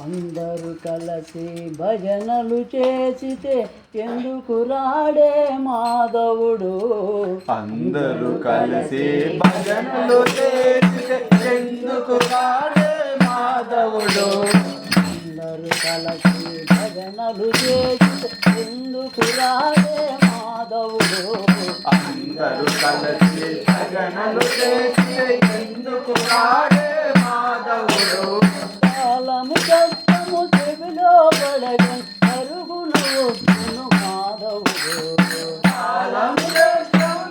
అందరూ కలిసి భజనలు చేసితే ఎందుకు రాడే మాధవుడు? అందరూ కలిసి భజనలు చేసితే ఎందుకు రాడే మాధవుడు? అందరూ కలిసి భజనలు చేసితే ఎందుకు రాడే మాధవుడు? అందరూ కలిసి భజనలు చేసితే ఎందుకు రాడే మాధవుడు? కాలము కష్టము చెవిలో పడగన్ అరుగును వస్తును మాధవుడు. కాలము దేశం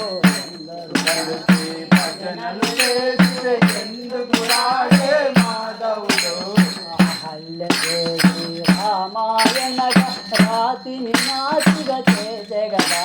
అందరూ కలిసి భజనలు చేస్తే ఎందుకు రాడే హల్లెదేవి రామాయణగా రాతిని నాచిగా చేసెగదా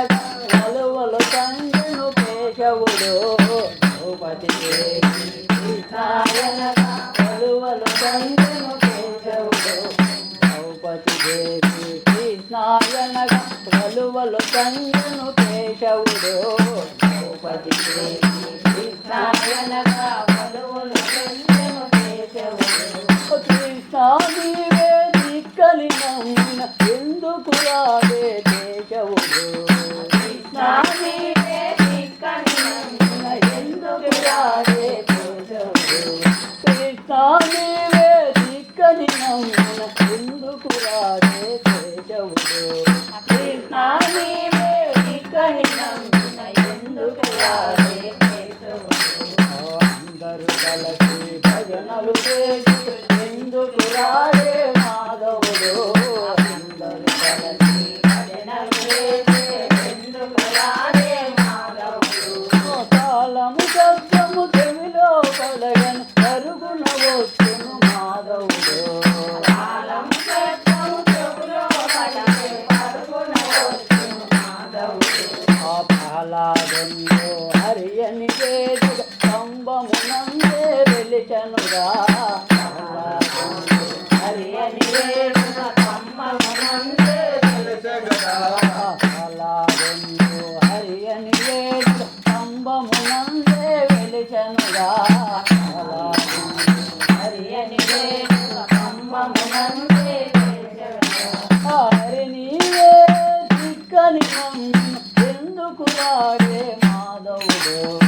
కృష్ణాయనగా తండ్రిను కేశవుడు ద్రౌపది దేవి తండ్రిను కేశవుడు ద్రౌపది దేవి కృష్ణాయనగా వలువలు తండ్రిను కేశవుడు ద్రౌపది దేవి తండ్రిను కేశవుడు నమ్మిన ఎందుకు రావే నీవే దిక్కని నమ్మిన ఎందుకు రావే కేశవుడు కృష్ణ నీవే దిక్కని నమ్మిన ఎందుకు రావే అందరూ కలిసి భజనలు ఎందుకు రాడే వెలిచెనుగా. హరి నీవే దిక్కని నమ్మిన ఎందుకు రాడే మాధవుడు?